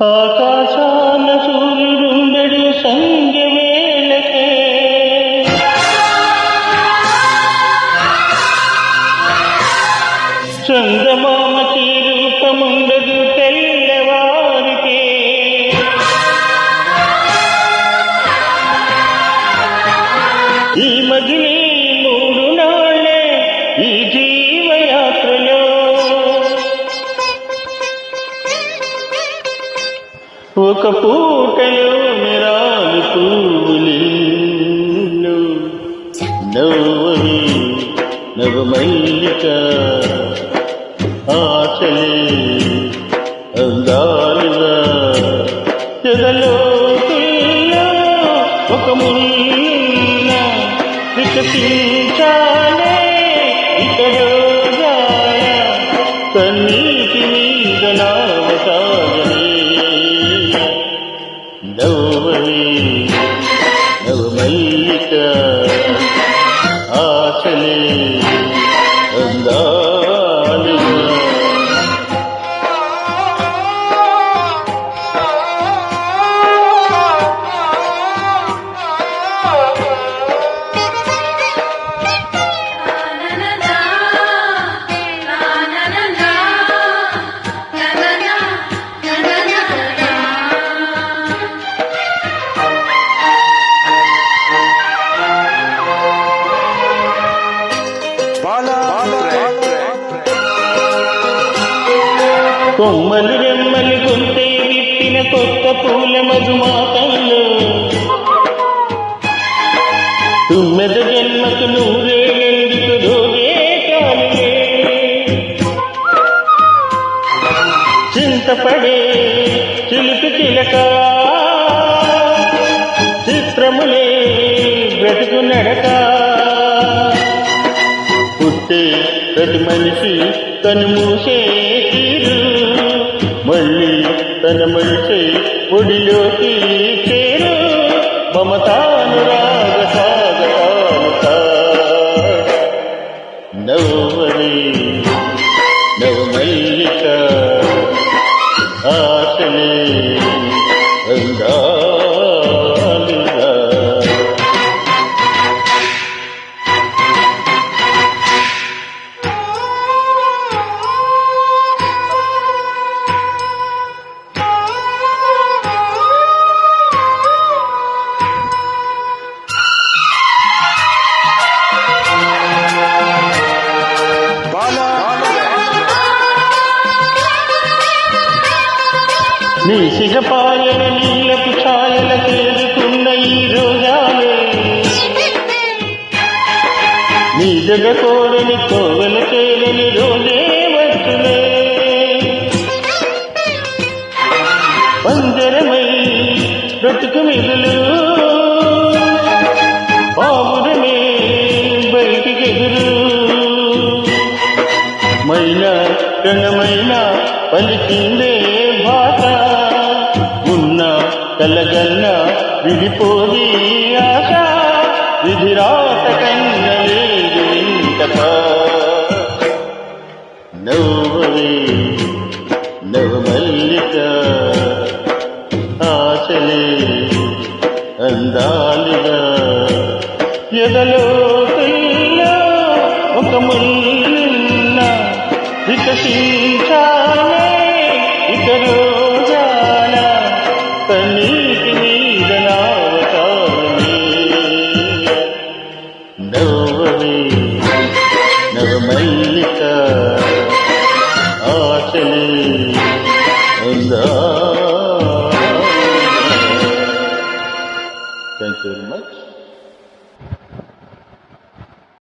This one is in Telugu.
ఆకాశాన సూర్యుడుండడు సంధ్య వేళకే. చందమామకి రూపముండదు తెల్లవారికే. ఈ మజిలీ మూడు నాళ్ళే ఈ ఒక పూకలో నిరాలు పువ్వులిల్లు నవ్వని నవమల్లిక ఆచలే అందాలుగా చెదలో ఒక మున్న వికసించాలే ఇకడో జాయ కొమ్మలు రెమ్మలు గొంతే విప్పిన కొత్త పూల మధుమాతంలో తుమ్మెద జన్మకు నూరేళ్ళెందుకు రోజే కాలే చింతపడే చిలుకు చిలక. చిత్రములే బ్రతుకు నడక. పుట్టే ప్రతి మనిషి తను మూసే తీరు. మళ్ళీ తన మనిషి ఒడిలోకి చేరు. మమతాను రాగ సాగతానుక నవ్వని నవమల్లిక ఆశలే నీ సిగపాయల నీలపు ఛాయల తేరుకున్న ఈ రోజాలే. నీ జగ కోరని కోవెల తేలని రోజే వస్తులే. పంజరమై బ్రతుకు మిగులు. పావురమే బయటికి ఎదురు మైనా క్షణమైన పలికిందే మాట ఉన్న కలగన్న విడిపోది ఆశ విధిరాత కన్న లేదు నవ్వవే నవమల్లిక ఆశలే అందాలిగా. ఎదలో ఒక ముల్ల వికసించాల very much.